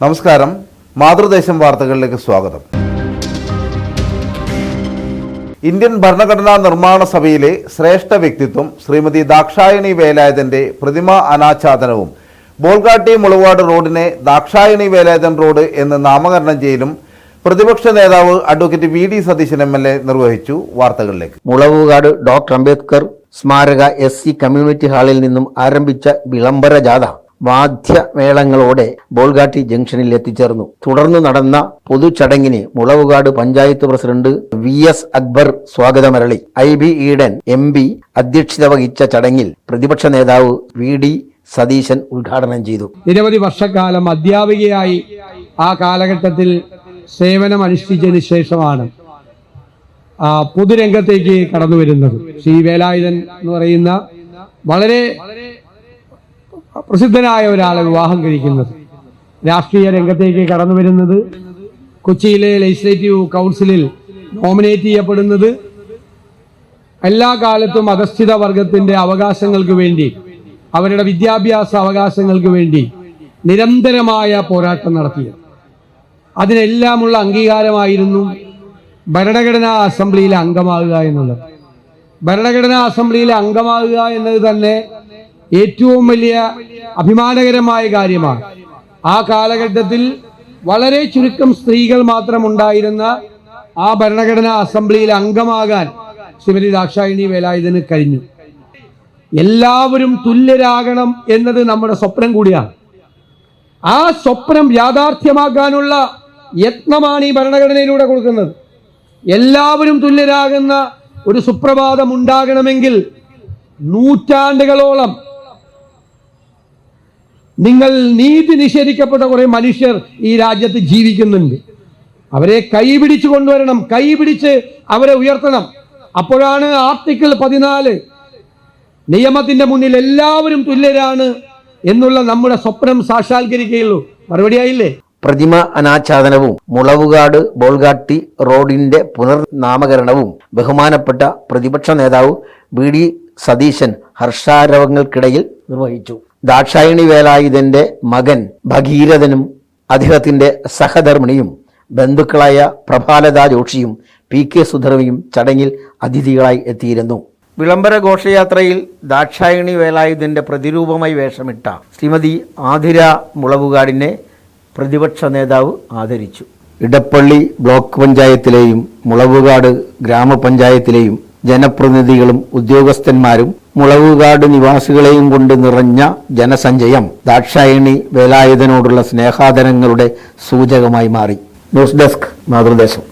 നമസ്കാരം. മാതൃദേശം വാർത്തകളിലേക്ക് സ്വാഗതം. ഇന്ത്യൻ ഭരണഘടനാ നിർമ്മാണ സഭയിലെ ശ്രേഷ്ഠ വ്യക്തിത്വം ശ്രീമതി ദാക്ഷായണി വേലായുധന്റെ പ്രതിമ അനാച്ഛാദനവും ബോൾഗാട്ടി മുളവാട് റോഡിനെ ദാക്ഷായണി വേലായുധൻ റോഡ് എന്ന് നാമകരണം ചെയ്യലും പ്രതിപക്ഷ നേതാവ് advocate V D Satheesan M L A നിർവഹിച്ചു വാർത്തകളിലേക്ക്. മുളവുകാട് ഡോക്ടർ അംബേദ്കർ സ്മാരക എസ് സി കമ്മ്യൂണിറ്റി ഹാളിൽ നിന്നും ആരംഭിച്ച വിളംബര ജാഥ വാദ്യമേളങ്ങളോടെ ബോൾഗാട്ടി ജംഗ്ഷനിൽ എത്തിച്ചേർന്നു. തുടർന്ന് നടന്ന പൊതുചടങ്ങിന് Mulavukad panchayat president V S Akbar സ്വാഗതമരളി. Hibi Eden M P അധ്യക്ഷത വഹിച്ച ചടങ്ങിൽ പ്രതിപക്ഷ നേതാവ് വി ഡി സതീശൻ ഉദ്ഘാടനം ചെയ്തു. നിരവധി വർഷക്കാലം അധ്യാപികയായി ആ കാലഘട്ടത്തിൽ സേവനം അനുഷ്ഠിച്ചതിന് ശേഷമാണ് പൊതുരംഗത്തേക്ക് കടന്നു വരുന്നത് ശ്രീ വേലായുധൻ എന്ന് പറയുന്ന വളരെ പ്രസിദ്ധനായ ഒരാളെ വിവാഹം കഴിക്കുന്നത്. രാഷ്ട്രീയ രംഗത്തേക്ക് കടന്നു വരുന്നത് കൊച്ചിയിലെ ലെജിസ്ലേറ്റീവ് കൗൺസിലിൽ നോമിനേറ്റ് ചെയ്യപ്പെടുന്നത് എല്ലാ കാലത്തും അധസ്ഥിത വർഗത്തിന്റെ അവകാശങ്ങൾക്ക് വേണ്ടി അവരുടെ വിദ്യാഭ്യാസ അവകാശങ്ങൾക്ക് വേണ്ടി നിരന്തരമായ പോരാട്ടം നടത്തിയത്. അതിനെല്ലാമുള്ള അംഗീകാരമായിരുന്നു ഭരണഘടനാ അസംബ്ലിയിലെ അംഗമാകുക എന്നുള്ളത്. ഭരണഘടനാ അസംബ്ലിയിലെ അംഗമാകുക എന്നത് തന്നെ ഏറ്റവും വലിയ അഭിമാനകരമായ കാര്യമാണ്. ആ കാലഘട്ടത്തിൽ വളരെ ചുരുക്കം സ്ത്രീകൾ മാത്രം ഉണ്ടായിരുന്ന ആ ഭരണഘടനാ അസംബ്ലിയിൽ അംഗമാകാൻ ശ്രീമതി ദാക്ഷായണി വേലായുധന് കഴിഞ്ഞു. എല്ലാവരും തുല്യരാകണം എന്നത് നമ്മുടെ സ്വപ്നം കൂടിയാണ്. ആ സ്വപ്നം യാഥാർത്ഥ്യമാക്കാനുള്ള യത്നമാണ് ഈ ഭരണഘടനയിലൂടെ കൊടുക്കുന്നത്. എല്ലാവരും തുല്യരാകുന്ന ഒരു സുപ്രഭാതം ഉണ്ടാകണമെങ്കിൽ നൂറ്റാണ്ടുകളോളം നിങ്ങൾ നീതി നിഷേധിക്കപ്പെട്ട കുറേ മനുഷ്യർ ഈ രാജ്യത്ത് ജീവിക്കുന്നുണ്ട്. അവരെ കൈപിടിച്ച് കൊണ്ടുവരണം കൈപിടിച്ച് അവരെ ഉയർത്തണം. അപ്പോഴാണ് ആർട്ടിക്കിൾ പതിനാല് നിയമത്തിന്റെ മുന്നിൽ എല്ലാവരും തുല്യരാണ് എന്നുള്ള നമ്മുടെ സ്വപ്നം സാക്ഷാത്കരിക്കുകയുള്ളൂ. മറുപടിയായില്ലേ? പ്രതിമ അനാച്ഛാദനവും മുളവുകാട് ബോൾഗാട്ടി റോഡിന്റെ പുനർനാമകരണവും ബഹുമാനപ്പെട്ട പ്രതിപക്ഷ നേതാവ് വി ഡി സതീശൻ ഹർഷാരവങ്ങൾക്കിടയിൽ നിർവഹിച്ചു. ദാക്ഷായണി വേലായുധന്റെ മകൻ ഭഗീരഥനും അദ്ദേഹത്തിന്റെ സഹധർമ്മിണിയും ബന്ധുക്കളായ പ്രഭാലത ജോഷിയും പി കെ സുധർവിയും ചടങ്ങിൽ അതിഥികളായി എത്തിയിരുന്നു. വിളംബര ഘോഷയാത്രയിൽ ദാക്ഷായണി വേലായുധന്റെ പ്രതിരൂപമായി വേഷമിട്ട ശ്രീമതി ആതിര മുളവുകാടിനെ പ്രതിപക്ഷ നേതാവ് ആദരിച്ചു. ഇടപ്പള്ളി ബ്ലോക്ക് പഞ്ചായത്തിലെയും മുളവുകാട് ഗ്രാമപഞ്ചായത്തിലെയും ജനപ്രതിനിധികളും ഉദ്യോഗസ്ഥന്മാരും മുളവുകാട് നിവാസികളെയും കൊണ്ട് നിറഞ്ഞ ജനസഞ്ചയം ദാക്ഷായണി വേലായുധനോടുള്ള സ്നേഹാദരങ്ങളുടെ സൂചകമായി മാറി. News desk മാതൃദേശം